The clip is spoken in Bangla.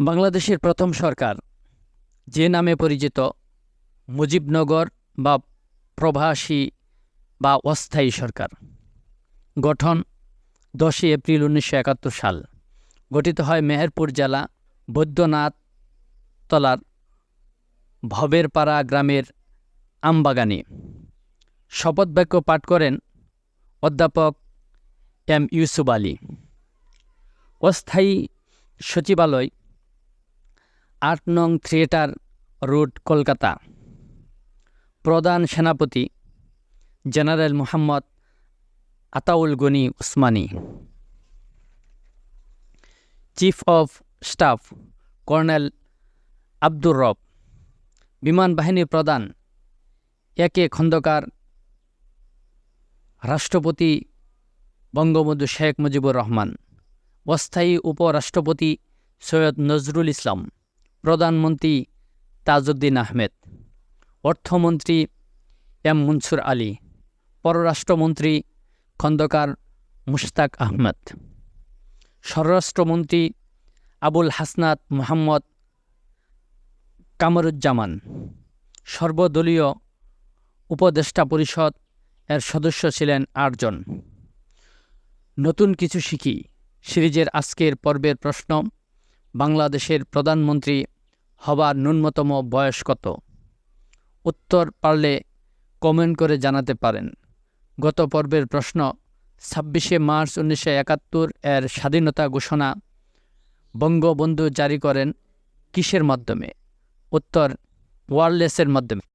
বাংলাদেশের প্রথম সরকার, যে নামে পরিচিত মুজিবনগর বা প্রবাসী বা অস্থায়ী সরকার, গঠন দশই এপ্রিল উনিশশো একাত্তর সাল। গঠিত হয় মেহেরপুর জেলা বৈদ্যনাথ তলার ভবেরপাড়া গ্রামের আমবাগানে। শপথ বাক্য পাঠ করেন অধ্যাপক এম ইউসুফ আলী। অস্থায়ী সচিবালয় আট নং থিয়েটার, রোড, কলকাতা। প্রধান সেনাপতি, general Muhammad Ataul Gani Osmani. Chief of staff, colonel Abdur Rab. বিমান বাহিনীর প্রধান একে খন্দকার। রাষ্ট্রপতি, বঙ্গবন্ধু শেখ মুজিবুর রহমান। অস্থায়ী উপরাষ্ট্রপতি, সৈয়দ নজরুল ইসলাম। প্রধানমন্ত্রী তাজউদ্দিন আহমেদ, অর্থমন্ত্রী এম মনসুর আলী, পররাষ্ট্রমন্ত্রী খন্দকার মুশতাক আহমদ, স্বরাষ্ট্রমন্ত্রী আবুল হাসনাত মোহাম্মদ কামরুজ্জামান, সর্বদলীয় উপদেষ্টা পরিষদ এর সদস্য ছিলেন আটজন। নতুন কিছু শিখি, সিরিজের আজকের পর্বের প্রশ্ন বাংলাদেশের প্রধানমন্ত্রী হবার ন্যূনতম বয়স কত? উত্তর পারলে কমেন্ট করে জানাতে পারেন। গত পর্বের প্রশ্ন, ছাব্বিশে মার্চ উনিশশো একাত্তর এর স্বাধীনতা ঘোষণা বঙ্গবন্ধু জারি করেন কিসের মাধ্যমে? উত্তর, ওয়ারলেসের মাধ্যমে।